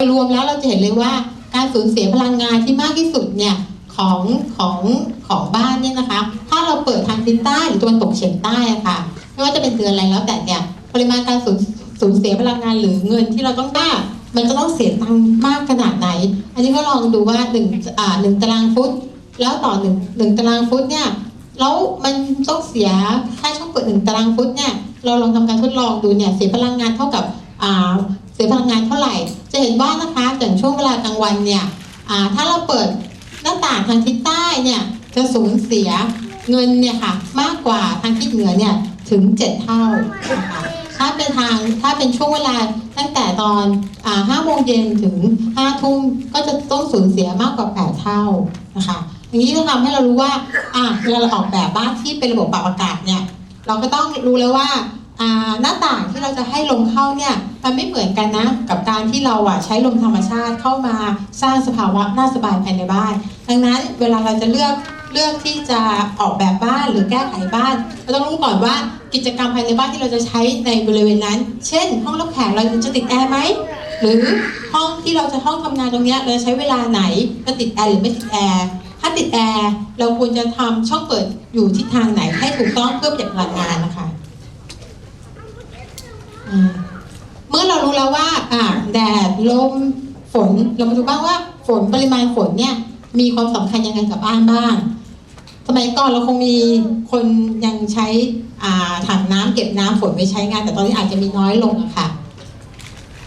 รวมแล้วเราจะเห็นเลยว่าการสูญเสียพลังงานที่มากที่สุดเนี่ยของของของบ้านเนี่ยนะคะ ถ้าเราเปิดทางทิศใต้หรือตะวันตกเฉียงใต้อะค่ะ ไม่ว่าจะเป็นเดือนอะไรแล้วแต่เนี่ยปริมาณการสูญสูญเสียพลังงานหรือเงินที่เราต้องได้มันจะต้องเสียตังค์มากขนาดไหน อันนี้ก็ลองดูว่าหนึ่งอ่าหนึ่งตารางฟุต แล้วต่อหนึ่งหนึ่งตารางฟุตเนี่ยแล้วมันต้องเสียค่าช่องเปิดหนึ่งตารางฟุตเนี่ยเราลองทำการทดลองดูเนี่ยเสียพลังงานเท่ากับอ่าเสียพลังงานเท่าไหร่ จะเห็นว่านะคะอย่างช่วงเวลากลางวันเนี่ยถ้าเราเปิดหน้าต่างทางทิศใต้เนี่ยจะสูญเสียเงินเนี่ยค่ะมากกว่าทางทิศเหนือเนี่ยถึง 7 เท่านะคะถ้าเป็นทางถ้าเป็นช่วงเวลาตั้งแต่ตอนอ่าโมงเย็นถึง5ทุ่มก็จะต้องสูญเสียมากกว่า 8 เท่านะคะอย่างนี้จะทำให้เรารู้ว่าอ่าเวลาเราออกแบบบ้านที่เป็นระบบปรับอากาศเนี่ยเราก็ต้องรู้แล้วว่า หน้าต่างที่เราจะให้ลมเข้าเนี่ยมันไม่เหมือนกันนะ กับการที่เราอะใช้ลมธรรมชาติเข้ามาสร้างสภาวะน่าสบายภายในบ้าน ดังนั้นเวลาเราจะเลือกเลือกที่จะออกแบบบ้านหรือแก้ไขบ้านเราต้องรู้ก่อนว่ากิจกรรมภายในบ้านที่เราจะใช้ในบริเวณนั้น เช่น ห้องรับแขกเราจะติดแอร์ไหมหรือห้องที่เราจะห้องทำงานตรงนี้เราจะใช้เวลาไหนจะติดแอร์หรือไม่ติดแอร์ถ้าติดแอร์เราควรจะทำช่องเปิดอยู่ทิศทางไหนให้ถูกต้องเพื่อประหยัดพลังงานนะคะ เมื่อเรารู้แล้วว่าอ่าแดดลมฝนเรามาดูบ้างว่าฝนปริมาณฝนเนี่ย มีความสำคัญยังไงกับบ้านบ้าง สมัยก่อนเราคงมีคนยังใช้อ่าถังน้ำเก็บน้ำฝนไว้ใช้งาน แต่ตอนนี้อาจจะมีน้อยลงอะค่ะ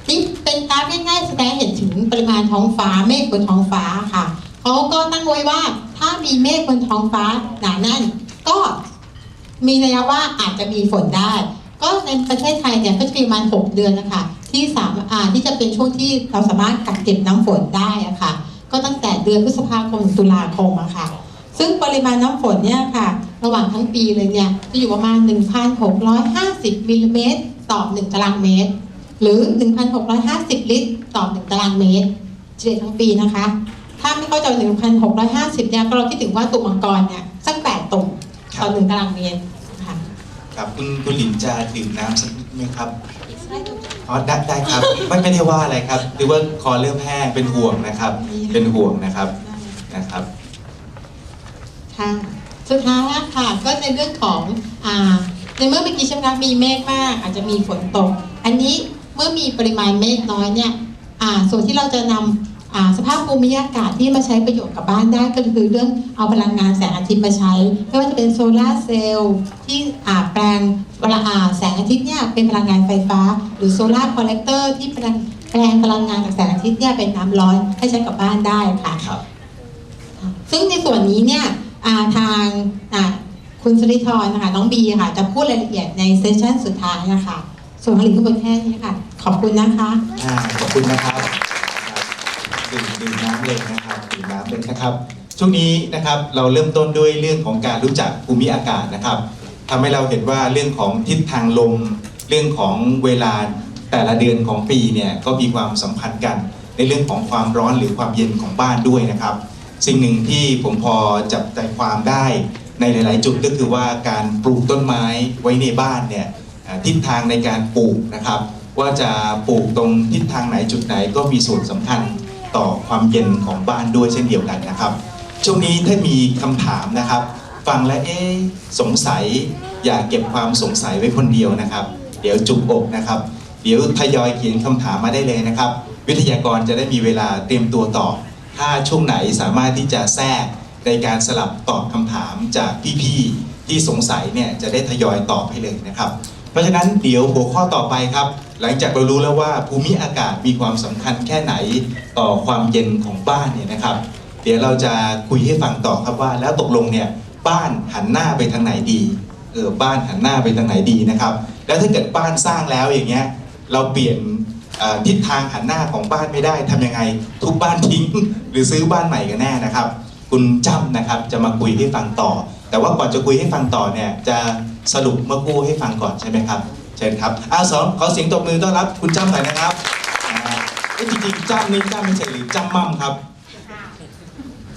นี่เป็นกราฟง่ายๆแสดงเห็นถึงปริมาณท้องฟ้าเมฆบนท้องฟ้าค่ะเขาก็ตั้งไว้ว่าถ้ามีเมฆบนท้องฟ้าหนาแน่นก็มีนัยว่าอาจจะมีฝนได้ ก็ในประเทศไทยเนี่ยก็จะมีประมาณ 6 เดือนนะคะที่สามอ่าที่จะเป็นช่วงที่เราสามารถกักเก็บน้ำฝนได้อะค่ะ ก็ตั้งแต่เดือนพฤษภาคมถึงตุลาคมอะค่ะ ซึ่งปริมาณน้ำฝนเนี่ยค่ะ ระหว่างทั้งปีเลยเนี่ยจะอยู่ประมาณ 1,650มิลลิเมตรต่อ 1 ตารางเมตร หรือ 1,650 ลิตรต่อ 1 ตารางเมตรเฉลี่ยทั้งปีนะคะ ถ้าไม่เข้าใจ1,650เนี่ยก็เราคิดถึงว่าตุ่มมังกรเนี่ยสัก8ตุ่มต่อ 1 ตารางเมตร ครับคุณคุณหลินจะดื่มน้ำสักนิดไหมครับอ๋อได้ได้ครับไม่ไม่ได้ว่าอะไรครับหรือว่าคอเริ่มแห้งเป็นห่วงนะครับ เป็นห่วงนะครับนะครับค่ะสุดท้ายแล้วค่ะก็ในเรื่องของอ่าในเมื่อเมื่อกี้ช่ไหมคะมีเมฆมาก อาจจะมีฝนตก อันนี้เมื่อมีปริมาณเมฆน้อยเนี่ยอ่าส่วนที่เราจะนำอ่า สภาพภูมิอากาศที่มาใช้ประโยชน์กับบ้านได้ก็คือเรื่องเอาพลังงานแสงอาทิตย์มาใช้ ไม่ว่าจะเป็นโซลาร์เซลล์ที่แปลงเวลาอ่าแสงอาทิตย์เนี่ยเป็นพลังงานไฟฟ้า หรือโซลาร์คอลเลกเตอร์ที่แปลงพลังงานจากแสงอาทิตย์เนี่ยเป็นน้ำร้อนให้ใช้กับบ้านได้ค่ะครับซึ่งในส่วนนี้เนี่ยาทางคุณสริธรนะคะน้องบีค่ะจะพูดรายละเอียดในเซสชันสุดท้ายนะคะส่วนผลิตข้างบนแค่นี้ค่ะ ขอบคุณนะคะขอบคุณนะครับ ดื่มดื่มน้ำเลยนะครับดื่มน้ำเลยนะครับช่วงนี้นะครับเราเริ่มต้นด้วยเรื่องของการรู้จักภูมิอากาศนะครับทำให้เราเห็นว่าเรื่องของทิศทางลม เรื่องของเวลาแต่ละเดือนของปีเนี่ยก็มีความสัมพันธ์กัน ในเรื่องของความร้อนหรือความเย็นของบ้านด้วยนะครับ สิ่งหนึ่งที่ผมพอจับใจความได้ในหลาย ๆ จุดก็คือว่าการปลูกต้นไม้ไว้ในบ้านเนี่ยทิศทางในการปลูกนะครับ ว่าจะปลูกตรงทิศทางไหนจุดไหนก็มีส่วนสำคัญ ต่อความเย็นของบ้านด้วยเช่นเดียวกันนะครับ ช่วงนี้ถ้ามีคำถามนะครับ ฟังแล้วเอ๊สงสัย อย่าเก็บความสงสัยไว้คนเดียวนะครับ เดี๋ยวจุกอกนะครับ เดี๋ยวทยอยเขียนคำถามมาได้เลยนะครับ วิทยากรจะได้มีเวลาเตรียมตัวตอบถ้าช่วงไหนสามารถที่จะแทรกในการสลับตอบคำถามจากพี่ๆที่สงสัยเนี่ยจะได้ทยอยตอบให้เลยนะครับ เพราะฉะนั้นเดี๋ยวหัวข้อต่อไปครับ หลังจากเรารู้แล้วว่าภูมิอากาศมีความสำคัญแค่ไหนต่อความเย็นของบ้านเนี่ยนะครับ เดี๋ยวเราจะคุยให้ฟังต่อครับว่า แล้วตกลงเนี่ยบ้านหันหน้าไปทางไหนดีเออบ้านหันหน้าไปทางไหนดีนะครับ แล้วถ้าเกิดบ้านสร้างแล้วอย่างเงี้ยเราเปลี่ยนทิศทางหันหน้าของบ้านไม่ได้ทำยังไง ทุบบ้านทิ้ง หรือซื้อบ้านใหม่กันแน่นะครับ คุณจำนะครับจะมาคุยให้ฟังต่อ แต่ว่าก่อนจะคุยให้ฟังต่อเนี่ยจะสรุปเมื่อกู้ให้ฟังก่อนใช่ไหมครับ ชิญครับอาสองขอเสียงตบมือต้อนรับคุณจ้ำหน่อยนะครับอ่าเอ้ยจริงๆจ้ำนี่จ้ำไม่ใช่หรือจ้ำมั่มครับ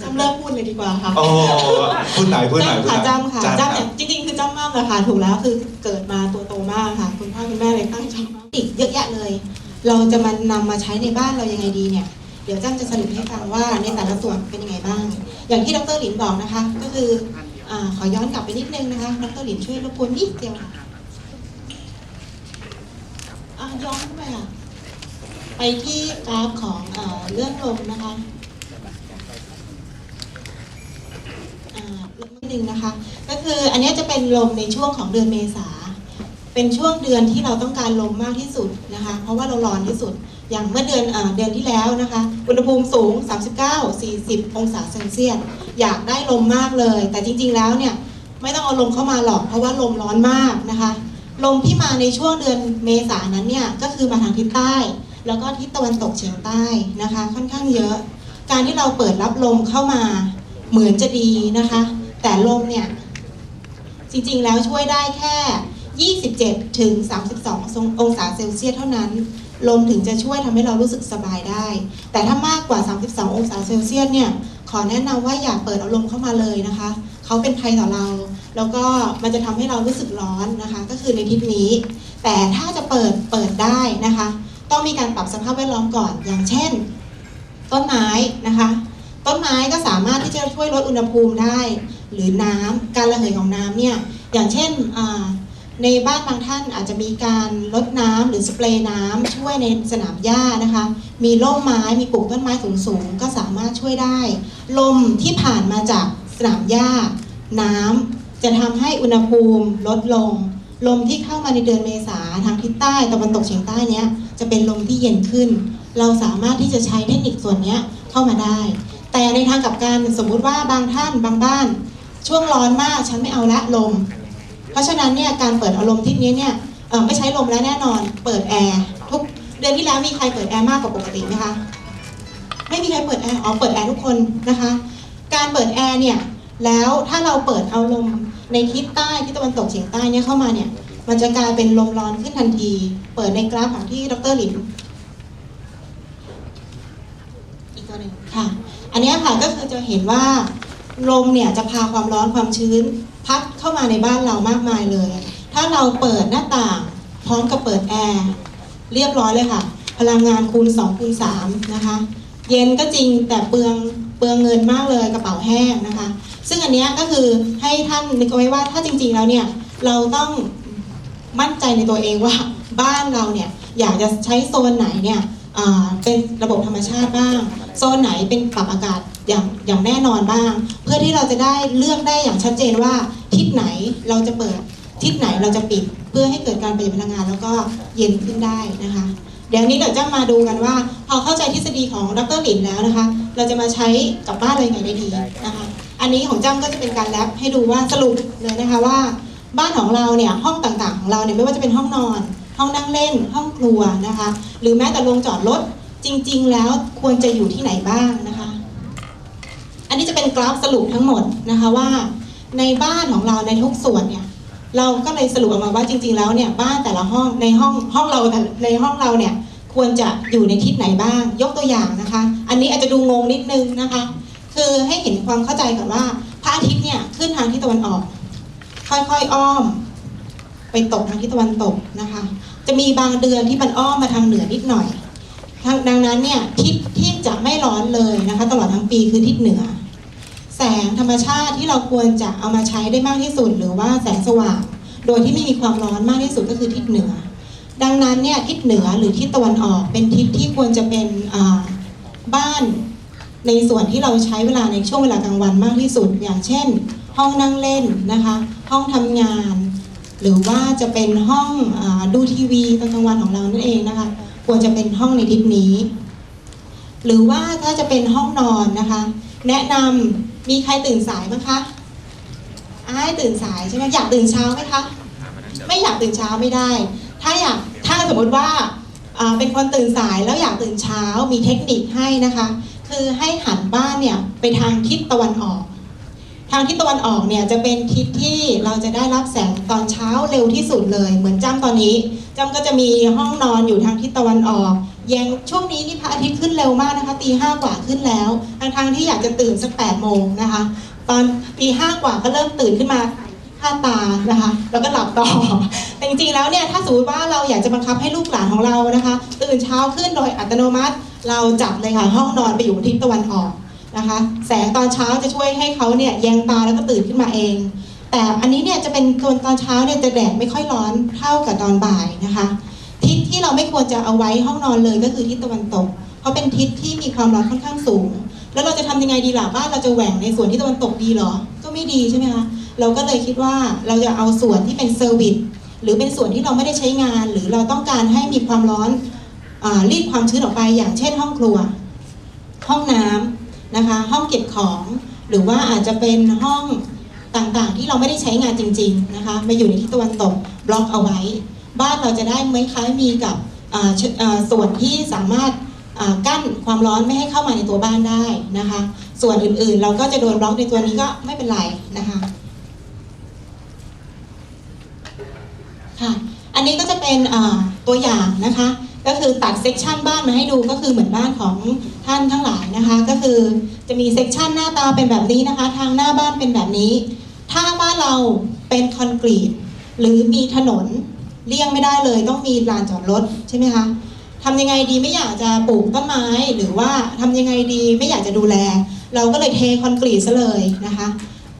จำเลิกพูดเลยดีกว่าค่ะโอ้พูดหน่อยพูดหน่อยพูดหน่ค่ะอยจำค่ะจ้ำจำคเนี่รัยบจริงๆคือจำมั่มแหละค่ะถูกแล้วคือเกิดมาตัวโตมากค่ะ คุณพ่อคุณแม่เลยตั้งจำมั่มอีกเยอะแยะเลย เราจะมานำมาใช้ในบ้านเรายังไงดีเนี่ยเดี๋ยวจ้ำจะสรุปให้ฟังว่าในแต่ละส่วนเป็นยังไงบ้าง อย่างที่ดรหลินบอกนะคะ ก็คืออาขอย้อนกลับไปนิดนึงนะคะดรหลินช่วยรบกวนนิดเดียวค่ะอะ ย้อนเข้าไปค่ะ ไปที่กราฟของเออเรื่องลมนะคะอ่านิดนึงนะคะ ก็คืออันนี้จะเป็นลมในช่วงของเดือนเมษา เป็นช่วงเดือนที่เราต้องการลมมากที่สุดนะคะ เพราะว่าเราร้อนที่สุด อย่างเมื่อเดือนอเดือนที่แล้วนะคะ อุณหภูมิสูง 39-40 องศาเซลเซียส อยากได้ลมมากเลย แต่จริง ๆ แล้วเนี่ยไม่ต้องเอาลมเข้ามาหรอก เพราะว่าลมร้อนมากนะคะ ลมที่มาในช่วงเดือนเมษานั้นเนี่ยก็คือมาทางทิศใต้ แล้วก็ทิศตะวันตกเฉียงใต้นะคะ ค่อนข้างเยอะ การที่เราเปิดรับลมเข้ามาเหมือนจะดีนะคะ แต่ลมเนี่ยจริงๆแล้วช่วยได้แค่ 27 ถึง 32 องศาเซลเซียสเท่านั้น ลมถึงจะช่วยทำให้เรารู้สึกสบายได้ แต่ถ้ามากกว่า 32 องศาเซลเซียสเนี่ยขอแนะนำว่าอย่าเปิดเอาลมเข้ามาเลยนะคะ เขาเป็นภัยต่อเรา แล้วก็มันจะทำให้เรารู้สึกร้อนนะคะ ก็คือในทิศนี้ แต่ถ้าจะเปิดเปิดได้นะคะ ต้องมีการปรับสภาพแวดล้อมก่อน อย่างเช่น ต้นไม้นะคะ ต้นไม้ก็สามารถที่จะช่วยลดอุณหภูมิได้ หรือน้ำการระเหยของน้ำเนี่ยอย่างเช่นในบ้านบางท่านอาจจะมีการลดน้ำหรือสเปรย์น้ำช่วยในสนามหญ้านะคะ มีร่มไม้มีปลูกต้นไม้สูงๆก็สามารถช่วยได้ ลมที่ผ่านมาจาก สนามหญ้า น้ำจะทำให้อุณหภูมิลดลง ลมที่เข้ามาในเดือนเมษาทางทิศใต้ตะวันตกเฉียงใต้เนี้ยจะเป็นลมที่เย็นขึ้น เราสามารถที่จะใช้เทคนิคส่วนเนี้ยเข้ามาได้ แต่ในทางกลับกันสมมุติว่าบางท่านบางบ้าน ช่วงร้อนมากฉันไม่เอาละลม เพราะฉะนั้นเนี่ยการเปิดอารมณ์ที่นี้เนี่ยไม่ใช้ลมแล้วแน่นอน เปิดแอร์ทุกเดือนที่แล้วมีใครเปิดแอร์มากกว่าปกติไหมคะไม่มีใครเปิดแอร์อ๋อเปิดแอร์ทุกคนนะคะ การเปิดแอร์เนี่ยแล้วถ้าเราเปิดเอาลมในทิศใต้ที่ตะวันตกเฉียงใต้เนี่ยเข้ามาเนี่ยมันจะกลายเป็นลมร้อนขึ้นทันที เปิดในกราฟของที่ดรหลินอีกตัวหนึ่งค่ะ อันนี้ค่ะก็คือจะเห็นว่าลมเนี่ยจะพาความร้อนความชื้น พัดเข้ามาในบ้านเรามากมายเลย ถ้าเราเปิดหน้าต่างพร้อมกับเปิดแอร์เรียบร้อยเลยค่ะ พลังงานคูณ2คูณ3นะคะ เย็นก็จริงแต่เปลือง เปลืองเงินมากเลยกระเป๋าแห้งนะคะ ซึ่งอันนี้ก็คือให้ท่านนึกเอาไว้ว่าถ้าจริง ๆ แล้วเนี่ยเราต้องมั่นใจในตัวเองว่าบ้านเราเนี่ยอยากจะใช้โซนไหนเนี่ยเป็นระบบธรรมชาติบ้าง โซนไหนเป็นปรับอากาศอย่างอย่างแน่นอนบ้าง เพื่อที่เราจะได้เลือกได้อย่างชัดเจนว่าทิศไหนเราจะเปิดทิศไหนเราจะปิด เพื่อให้เกิดการประหยัดพลังงานแล้วก็เย็นขึ้นได้นะคะ เดี๋ยวนี้เดี๋ยวจะมาดูกันว่า พอเข้าใจทฤษฎีของดรหลินแล้วนะคะ เราจะมาใช้กับบ้านเรายังไงได้ดีนะคะ อันนี้ของจ้ำก็จะเป็นการแรปให้ดูว่าสรุปเลยนะคะว่า บ้านของเราเนี่ยห้องต่างๆ ของเราเนี่ยไม่ว่าจะเป็นห้องนอน ห้องนั่งเล่น ห้องครัวนะคะ หรือแม้แต่โรงจอดรถจริง ๆ แล้วควรจะอยู่ที่ไหนบ้างนะคะ อันนี้จะเป็นกราฟสรุปทั้งหมดนะคะว่า ในบ้านของเราในทุกส่วนเนี่ย เราก็เลยสรุปออกมาว่าจริง ๆ แล้วเนี่ยบ้านแต่ละห้องในห้องห้องเราในห้องเราเนี่ยควรจะอยู่ในทิศไหนบ้าง ยกตัวอย่างนะคะ อันนี้อาจจะดูงงนิดนึงนะคะ คือให้เห็นความเข้าใจก่อนว่าพระอาทิตย์เนี่ยขึ้นทางทิศตะวันออก ค่อยๆอ้อม ไปตกทางทิศตะวันตกนะคะ จะมีบางเดือนที่มันอ้อมมาทางเหนือนิดหน่อยดังนั้นเนี่ยทิศที่จะไม่ร้อนเลยนะคะ ตลอดทั้งปีคือทิศเหนือ แสงธรรมชาติที่เราควรจะเอามาใช้ได้มากที่สุด หรือว่าแสงสว่าง โดยที่ไม่มีความร้อนมากที่สุดก็คือทิศเหนือ ดังนั้นเนี่ยทิศเหนือหรือทิศตะวันออก เป็นทิศที่ควรจะเป็นบ้านในส่วนที่เราใช้เวลาในช่วงเวลากลางวันมากที่สุด อย่างเช่น ห้องนั่งเล่นนะคะ ห้องทำงาน หรือว่าจะเป็นห้องอดูทีวีตอนกลางวันของเรานั่นเองนะคะ ควรจะเป็นห้องในทิศนี้ หรือว่าถ้าจะเป็นห้องนอนนะคะ แนะนำมีใครตื่นสายบ้างคะ อ้ายตื่นสายใช่ไหมอยากตื่นเช้าไหมคะ ไม่อยากตื่นเช้าไม่ได้ ถ้าอยากถ้าสมมติว่าอ่าเป็นคนตื่นสายแล้วอยากตื่นเช้ามีเทคนิคให้นะคะ คือให้หันบ้านเนี่ยไปทางทิศตะวันออก ทางทิศตะวันออกเนี่ยจะเป็นทิศที่เราจะได้รับแสงตอนเช้าเร็วที่สุดเลย เหมือนจ้ำตอนนี้จ้ำก็จะมีห้องนอนอยู่ทางทิศตะวันออกยังช่วงนี้นี่พระอาทิตย์ขึ้นเร็วมากนะคะตีห้ากว่าขึ้นแล้วทางทางๆที่อยากจะตื่นสักแปดโมงนะคะ ตอนตีห้ากว่าก็เริ่มตื่นขึ้นมาค่าตานะคะ แล้วก็หลับต่อแต่จริงๆแล้วเนี่ยถ้าสมมติว่าเราอยากจะบังคับให้ลูกหลานของเรานะคะ ตื่นเช้าขึ้นโดยอัตโนมัติ เราจัดเลยค่ะห้องนอนไปอยู่ทิศตะวันออกนะคะ แสงตอนเช้าจะช่วยให้เขาเนี่ยแยงตาแล้วก็ตื่นขึ้นมาเอง แต่อันนี้เนี่ยจะเป็นคนตอนเช้าเนี่ยจะแดดไม่ค่อยร้อนเท่ากับตอนบ่ายนะคะทิศที่เราไม่ควรจะเอาไว้ห้องนอนเลยก็คือทิศตะวันตก เพราะเป็นทิศที่มีความร้อนค่อนข้างสูง แล้วเราจะทำยังไงดีล่ะบ้านเราจะแหว่งในส่วนที่ตะวันตกดีเหรอ ก็ไม่ดีใช่ไหมคะเราก็เลยคิดว่าเราจะเอาส่วนที่เป็นเซอร์วิสหรือเป็นส่วนที่เราไม่ได้ใช้งาน หรือเราต้องการให้มีความร้อนอรีดความชื้นออกไป อย่างเช่น ห้องครัว ห้องน้ำนะคะ ห้องเก็บของ หรือว่าอาจจะเป็นห้องต่างๆ ที่เราไม่ได้ใช้งานจริง ๆนะคะมาอยู่ในทิศตะวันตกบล็อกเอาไว้ บ้านเราจะได้ไหมคล้ายมีกับส่วนที่สามารถ กั้นความร้อนไม่ให้เข้ามาในตัวบ้านได้นะคะ ส่วนอื่นๆ เราก็จะโดนบล็อกในตัวนี้ก็ไม่เป็นไรนะคะค่ะอันนี้ก็จะเป็นตัวอย่างนะคะ ก็คือตัดเซกชันบ้านมาให้ดูก็คือเหมือนบ้านของท่านทั้งหลายนะคะ ก็คือจะมีเซกชันหน้าตาเป็นแบบนี้นะคะ ทางหน้าบ้านเป็นแบบนี้ ถ้าบ้านเราเป็นคอนกรีตหรือมีถนนเลี่ยงไม่ได้เลยต้องมีลานจอดรถใช่ไหมคะ ทำยังไงดีไม่อยากจะปลูกต้นไม้ หรือว่าทำยังไงดีไม่อยากจะดูแล เราก็เลยเทคอนกรีตซะเลยนะคะ